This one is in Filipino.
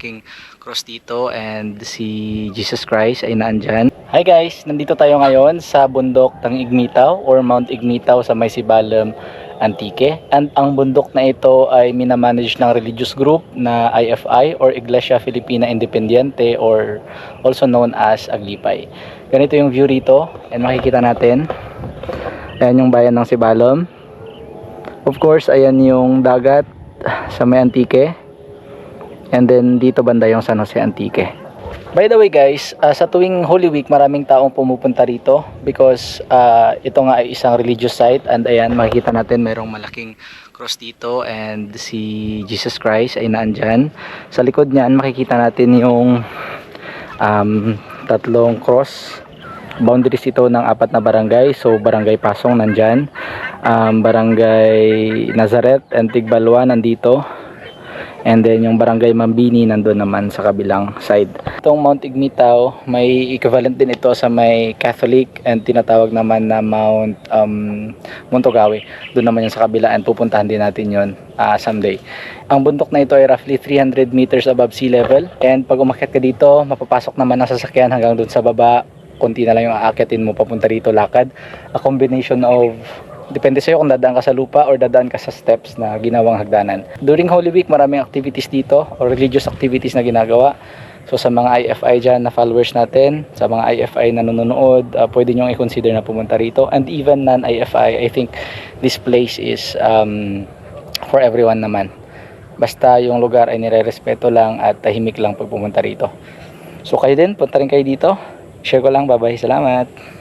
King Cross dito and si Jesus Christ ay naandyan. Hi guys, nandito tayo ngayon sa bundok ng Igmitaw or Mount Igmitaw sa Maysibalem, Antique. And ang bundok na ito ay minamanage ng religious group na IFI or Iglesia Filipina Independiente or also known as Aglipay. Ganito yung view rito and makikita natin. Ayan yung bayan ng Sibalom. Of course, ayan yung dagat sa may Antique. And then dito banda yung San Jose Antique. By the way guys, ah, sa tuwing Holy Week maraming taong pumupunta rito because ah, ito nga ay isang religious site and ayan makikita natin mayroong malaking cross dito and si Jesus Christ ay naandyan. Sa likod niyan makikita natin yung um, tatlong cross boundaries ito ng apat na barangay. So barangay Pasong nandyan, um, barangay Nazareth and Tigbalwa nandito. And then yung barangay Mambini nandun naman sa kabilang side. Itong Mount Igmitaw, may equivalent din ito sa may Catholic and tinatawag naman na Mount um, Montogawe. Doon naman yung sa kabila and pupuntahan din natin yon ah, someday. Ang bundok na ito ay roughly 300 meters above sea level and pag umakyat ka dito, mapapasok naman ang sasakyan hanggang doon sa baba. Konti na lang yung aakyatin mo papunta rito lakad. A combination of Depende sa'yo kung dadaan ka sa lupa or dadaan ka sa steps na ginawang hagdanan. During Holy Week, maraming activities dito or religious activities na ginagawa. So sa mga IFI dyan na followers natin, sa mga IFI na nanonood, uh, pwede nyo i-consider na pumunta rito. And even non-IFI, I think this place is um, for everyone naman. Basta yung lugar ay nire-respeto lang at tahimik lang pag pumunta rito. So kayo din, punta rin kayo dito. Share ko lang, bye bye, salamat.